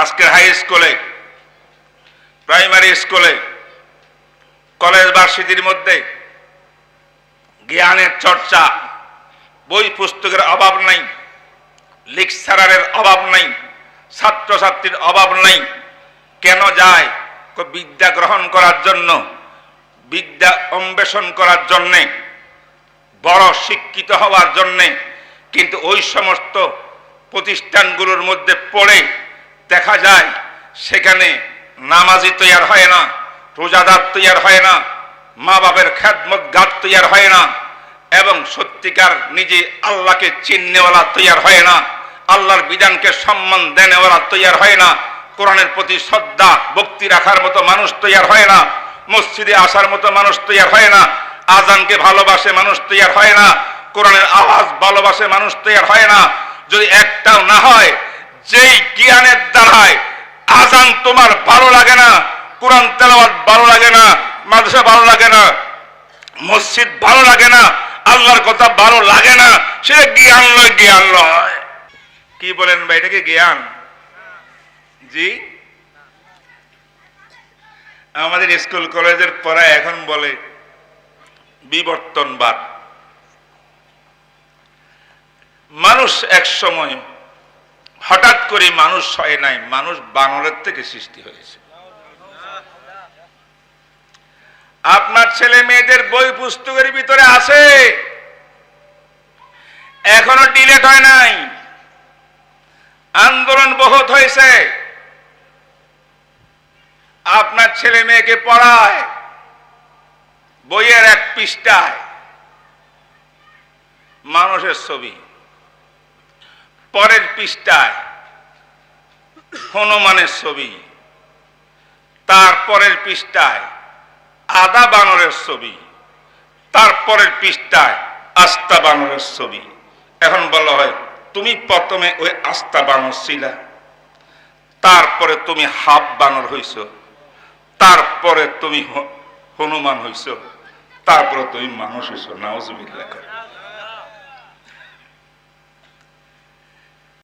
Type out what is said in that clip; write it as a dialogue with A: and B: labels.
A: আজকের হাই স্কুলে প্রাইমারি স্কুলে কলেজ ভার্সিটির মধ্যে জ্ঞানের চর্চা, বই পুস্তকের অভাব নাই লেকচারারের অভাব নাই, ছাত্রছাত্রীর অভাব নাই। কেন যায়? বিদ্যা গ্রহণ করার জন্য, বিদ্যা অন্বেষণ করার জন্যে, বড় শিক্ষিত হওয়ার জন্যে, কিন্তু ওই সমস্ত প্রতিষ্ঠানগুলোর মধ্যে পড়ে দেখা যায়, সেখানে নামাজি তৈয়ার হয় না, রোজাদার তৈয়ার হয় না মা বাবের খ্যাতমত গাত তৈয়ার হয় না, এবং সত্যিকার নিজে আল্লাহকে চিননেওয়ালা তৈয়ার হয় না, আল্লাহর বিধানকে সম্মান দেনেওয়ালা তৈয়ার হয় না, কোরআনের প্রতি শ্রদ্ধা, ভক্তি রাখার মতো মানুষ তৈয়ার হয় না, মসজিদে আসার মতো মানুষ তৈয়ার হয় না, আজানকে ভালোবাসে মানুষ তৈয়ার হয় না, কোরআনের আওয়াজ ভালোবাসে মানুষ তৈয়ার হয় না, যদি একটাও না হয় যেই জ্ঞানের দ্বারায় আজান তোমার ভালো লাগে না, কোরআন তেলাওয়াত ভালো লাগে না, মাদ্রাসা ভালো লাগে না, মসজিদ ভালো লাগে না, আল্লাহর কথা ভালো লাগে না সেটা জ্ঞান নয় জ্ঞান নয় কি বলেন ভাই, এটা কি জ্ঞান? জি? আমাদের স্কুল, কলেজের পড়া এখন বলে বিবর্তনবাদ। মানুষ এক সময় করে মানুষ হয় নাই, মানুষ বানরের থেকে সৃষ্টি হয়েছে। আপনার ছেলে মেয়েদের বই পুস্তকের ভিতরে আছে। এখনও ডিলেট হয় নাই। আন্দোলন বহুত হয়েছে। আপনার ছেলে মেয়েকে পড়ায়, বইয়ের এক পৃষ্ঠায়। মানুষের ছবি, পরের পৃষ্ঠায়। হনুমানের ছবি তারপরের পৃষ্ঠায় আদা বানরের ছবি তারপরের পৃষ্ঠায় আস্তা বানরের ছবি। এখন বলা হয়, তুমি প্রথমে ওই আস্তা বানর ছিলা, তারপরে তুমি হাফ বানর হইছ, তারপরে তুমি হনুমান হইছ, তারপরে তুমি মানুষ হইছ নাওজবিল্লা